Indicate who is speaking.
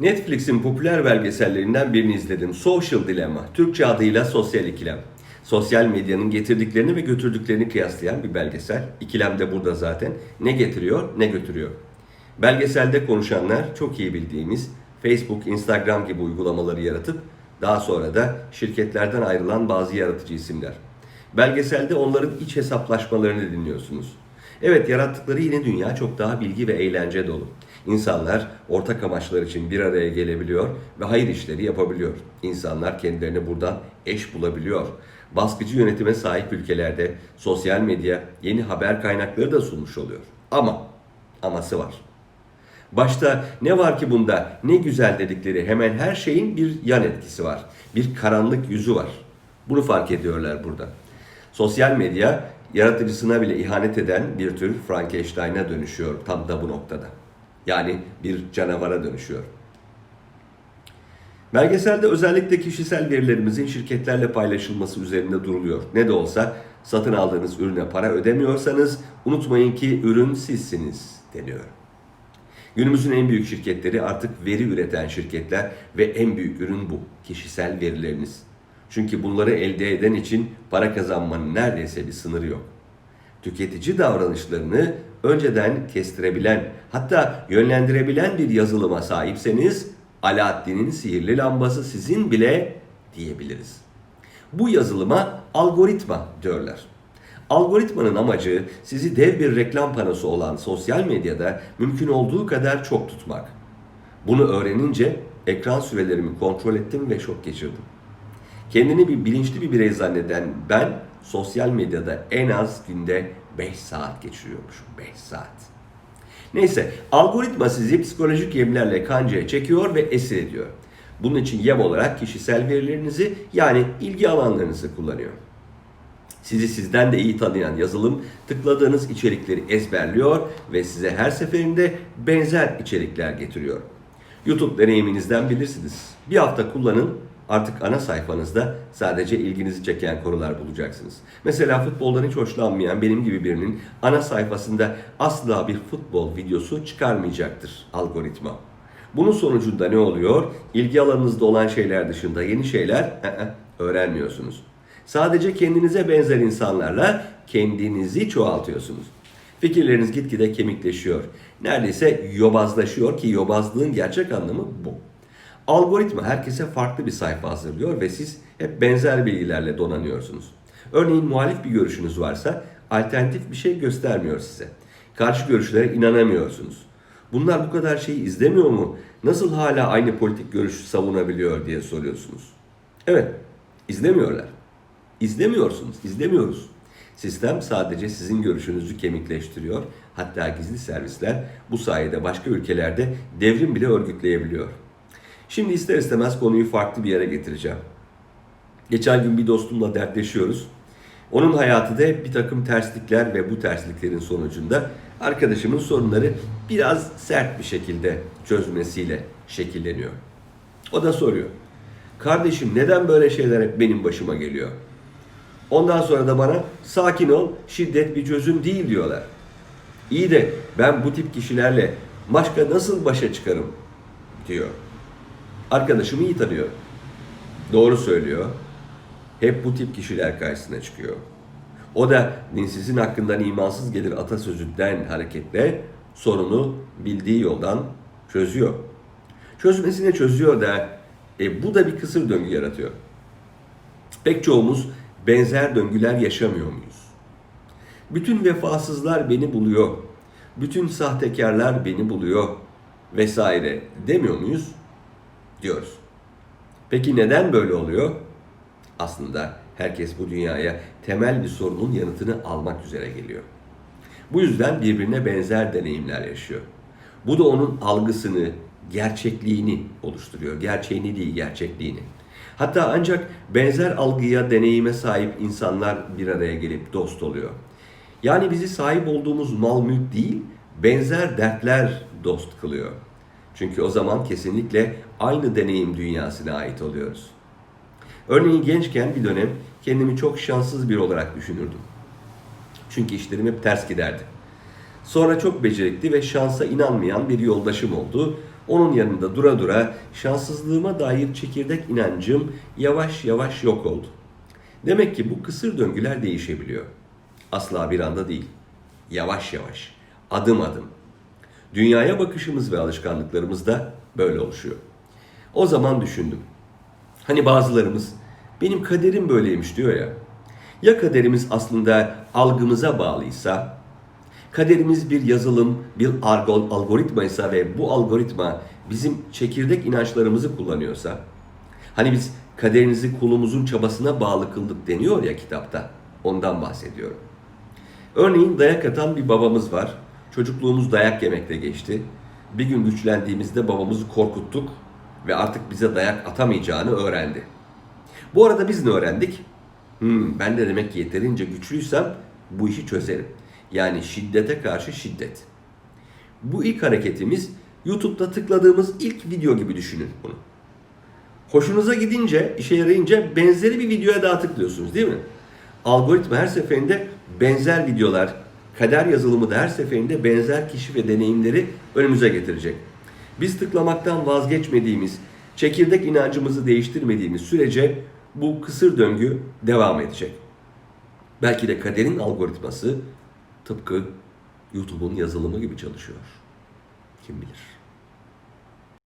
Speaker 1: Netflix'in popüler belgesellerinden birini izledim. Social Dilemma, Türkçe adıyla Sosyal İkilem. Sosyal medyanın getirdiklerini ve götürdüklerini kıyaslayan bir belgesel. İkilem de burada zaten. Ne getiriyor, ne götürüyor. Belgeselde konuşanlar çok iyi bildiğimiz Facebook, Instagram gibi uygulamaları yaratıp daha sonra da şirketlerden ayrılan bazı yaratıcı isimler. Belgeselde onların iç hesaplaşmalarını dinliyorsunuz. Evet yarattıkları yine dünya çok daha bilgi ve eğlence dolu. İnsanlar ortak amaçlar için bir araya gelebiliyor ve hayır işleri yapabiliyor. İnsanlar kendilerini buradan eş bulabiliyor. Baskıcı yönetime sahip ülkelerde sosyal medya yeni haber kaynakları da sunmuş oluyor. Ama, aması var. Başta ne var ki bunda ne güzel dedikleri hemen her şeyin bir yan etkisi var. Bir karanlık yüzü var. Bunu fark ediyorlar burada. Sosyal medya yaratıcısına bile ihanet eden bir tür Frankenstein'a dönüşüyor tam da bu noktada. Yani bir canavara dönüşüyor. Belgeselde özellikle kişisel verilerimizin şirketlerle paylaşılması üzerinde duruluyor. Ne de olsa satın aldığınız ürüne para ödemiyorsanız unutmayın ki ürün sizsiniz deniyor. Günümüzün en büyük şirketleri artık veri üreten şirketler ve en büyük ürün bu. Kişisel verileriniz. Çünkü bunları elde eden için para kazanmanın neredeyse bir sınırı yok. Tüketici davranışlarını önceden kestirebilen, hatta yönlendirebilen bir yazılıma sahipseniz Alaaddin'in sihirli lambası sizin bile diyebiliriz. Bu yazılıma algoritma diyorlar. Algoritmanın amacı sizi dev bir reklam panosu olan sosyal medyada mümkün olduğu kadar çok tutmak. Bunu öğrenince ekran sürelerimi kontrol ettim ve şok geçirdim. Kendini bir bilinçli bir birey zanneden ben sosyal medyada en az günde 5 saat geçiriyormuşum. 5 saat. Neyse algoritma sizi psikolojik yemlerle kancaya çekiyor ve esir ediyor. Bunun için yem olarak kişisel verilerinizi yani ilgi alanlarınızı kullanıyor. Sizi sizden de iyi tanıyan yazılım tıkladığınız içerikleri ezberliyor ve size her seferinde benzer içerikler getiriyor. YouTube deneyiminizden bilirsiniz. Bir hafta kullanın artık ana sayfanızda sadece ilginizi çeken konular bulacaksınız. Mesela futboldan hiç hoşlanmayan benim gibi birinin ana sayfasında asla bir futbol videosu çıkarmayacaktır algoritma. Bunun sonucunda ne oluyor? İlgi alanınızda olan şeyler dışında yeni şeyler öğrenmiyorsunuz. Sadece kendinize benzer insanlarla kendinizi çoğaltıyorsunuz. Fikirleriniz gitgide kemikleşiyor. Neredeyse yobazlaşıyor ki yobazlığın gerçek anlamı bu. Algoritma herkese farklı bir sayfa hazırlıyor ve siz hep benzer bilgilerle donanıyorsunuz. Örneğin muhalif bir görüşünüz varsa alternatif bir şey göstermiyor size. Karşı görüşlere inanamıyorsunuz. Bunlar bu kadar şeyi izlemiyor mu? Nasıl hala aynı politik görüşü savunabiliyor diye soruyorsunuz. Evet, izlemiyorlar. İzlemiyorsunuz, izlemiyoruz. Sistem sadece sizin görüşünüzü kemikleştiriyor. Hatta gizli servisler bu sayede başka ülkelerde devrim bile örgütleyebiliyor. Şimdi ister istemez konuyu farklı bir yere getireceğim. Geçen gün bir dostumla dertleşiyoruz. Onun hayatı da bir takım terslikler ve bu tersliklerin sonucunda arkadaşımın sorunları biraz sert bir şekilde çözmesiyle şekilleniyor. O da soruyor. Kardeşim neden böyle şeyler hep benim başıma geliyor? Ondan sonra da bana sakin ol, şiddet bir çözüm değil diyorlar. İyi de ben bu tip kişilerle başka nasıl başa çıkarım diyor. Arkadaşımı iyi tanıyor. Doğru söylüyor. Hep bu tip kişiler karşısına çıkıyor. O da dinsizin hakkından imansız gelir atasözünden hareketle sorunu bildiği yoldan çözüyor. Çözmesine çözüyor da e, bu da bir kısır döngü yaratıyor. Pek çoğumuz benzer döngüler yaşamıyor muyuz? Bütün vefasızlar beni buluyor. Bütün sahtekarlar beni buluyor vesaire demiyor muyuz? Diyoruz. Peki neden böyle oluyor? Aslında herkes bu dünyaya temel bir sorunun yanıtını almak üzere geliyor. Bu yüzden birbirine benzer deneyimler yaşıyor. Bu da onun algısını, gerçekliğini oluşturuyor. Gerçeğini değil, gerçekliğini. Hatta ancak benzer algıya, deneyime sahip insanlar bir araya gelip dost oluyor. Yani bizi sahip olduğumuz mal mülk değil, benzer dertler dost kılıyor. Çünkü o zaman kesinlikle aynı deneyim dünyasına ait oluyoruz. Örneğin gençken bir dönem kendimi çok şanssız bir olarak düşünürdüm. Çünkü işlerim hep ters giderdi. Sonra çok becerikli ve şansa inanmayan bir yoldaşım oldu. onun yanında dura dura şanssızlığıma dair çekirdek inancım yavaş yavaş yok oldu. Demek ki bu kısır döngüler değişebiliyor. Asla bir anda değil. Yavaş yavaş, adım adım. Dünyaya bakışımız ve alışkanlıklarımız da böyle oluşuyor. O zaman düşündüm. Hani bazılarımız benim kaderim böyleymiş diyor ya. Ya kaderimiz aslında algımıza bağlıysa, kaderimiz bir yazılım, bir argol, algoritmaysa ve bu algoritma bizim çekirdek inançlarımızı kullanıyorsa, hani biz kaderinizi kulumuzun çabasına bağlı kıldık deniyor ya kitapta, ondan bahsediyorum. Örneğin dayak atan bir babamız var. Çocukluğumuz dayak yemekle geçti. Bir gün güçlendiğimizde babamızı korkuttuk ve artık bize dayak atamayacağını öğrendi. Bu arada biz ne öğrendik? Hmm, ben de demek ki yeterince güçlüysem bu işi çözerim. Yani şiddete karşı şiddet. Bu ilk hareketimiz YouTube'da tıkladığımız ilk video gibi düşünün bunu. Hoşunuza gidince, işe yarayınca benzeri bir videoya daha tıklıyorsunuz değil mi? Algoritma her seferinde benzer videolar, kader yazılımı da her seferinde benzer kişi ve deneyimleri önümüze getirecek. Biz tıklamaktan vazgeçmediğimiz, çekirdek inancımızı değiştirmediğimiz sürece bu kısır döngü devam edecek. Belki de kaderin algoritması tıpkı YouTube'un yazılımı gibi çalışıyor. Kim bilir.